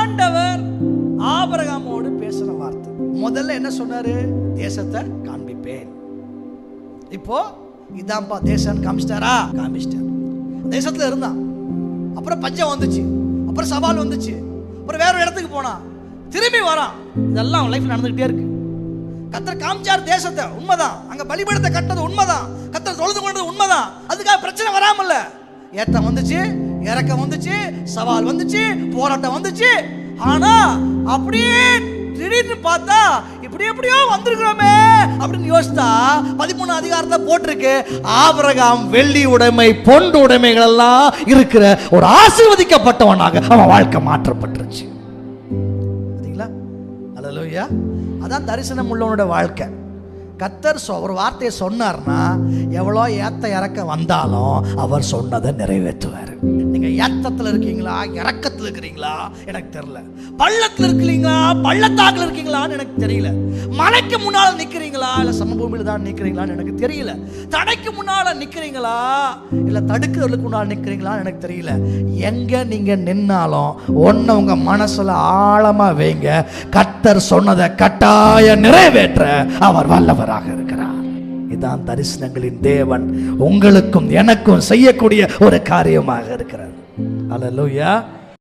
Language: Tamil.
ஆண்டவர் ஆபரகாமோடு பேசுற வார்த்தை. முதல்ல என்ன சொன்னாரு? தேசத்தை காண்பிப்பேன். இப்போ இதான்ப்பா தேசம் காமிச்சிட்டாரா? காமிச்சிட்டார். தேசத்துல இருந்தான். அப்புறம் பஞ்சம் வந்துச்சு. அப்புறம் சவால் வந்துச்சு. அப்புறம் வேற ஒரு இடத்துக்கு போனான். திரும்பி வரான். இதெல்லாம் அவன் லைஃப்ல நடந்துகிட்டே இருக்கு. கத்தர் காமிச்சார் தேசத்தை. உண்மைதான். அங்க பலிபீடத்தை கட்டது உண்மைதான். கத்தர் தொழுது கொண்டது உண்மைதான். அதுக்காக பிரச்சனை வராமல்ல. ஏத்தம் வந்துச்சு. இறக்கம் வந்துச்சு சவால் வந்துச்சு போராட்டம் வந்துச்சு. ஆனா அப்படியே திடீர்னு பார்த்தா இப்படி எப்படியோ வந்திருக்கிறோமே அப்படின்னு யோசித்தா பதிமூணு அதிகாரத்தை போட்டிருக்கு ஆபரகாம் வெள்ளி உடைமை பொன் உடைமைகள் எல்லாம் இருக்கிற ஒரு ஆசீர்வதிக்கப்பட்டவனாக அவன் வாழ்க்கை மாற்றப்பட்டுருச்சு. பார்த்தீங்களா அல்லையா அதான் தரிசனம் உள்ளவனோட வாழ்க்கை. கத்தர் சொ ஒரு வார்த்தையை சொன்னார்னா எவ்வளோ ஏத்த இறக்க வந்தாலும் அவர் சொன்னதை நிறைவேற்றுவார். ஏத்தத்தில் இருக்கீங்களா? இறக்கத்தில் இருக்கிறீங்களா? எனக்கு தெரியல. பள்ளத்தில் இருக்கிறீங்களா? பள்ளத்தாக்கில் இருக்கீங்களான்னு எனக்கு தெரியல. மலைக்கு முன்னால் நிற்கிறீங்களா இல்லை சமபூமியில் தான் நிற்கிறீங்களான்னு எனக்கு தெரியல. தடைக்கு முன்னால் நிற்கிறீங்களா இல்லை தடுக்கிறதுக்கு முன்னால் நிற்கிறீங்களான்னு எனக்கு தெரியல. எங்கே நீங்கள் நின்னாலும் ஒன்று உங்கள் மனசில் ஆழமாக வைங்க. கத்தர் சொன்னதை கட்டாய நிறைவேற்ற அவர் வல்லவராக இருக்கிறார். தான் தரிசனங்களின் தேவன் உங்களுக்கும் எனக்கும் செய்யக்கூடிய ஒரு காரியமாக இருக்கிறது அல்லேலூயா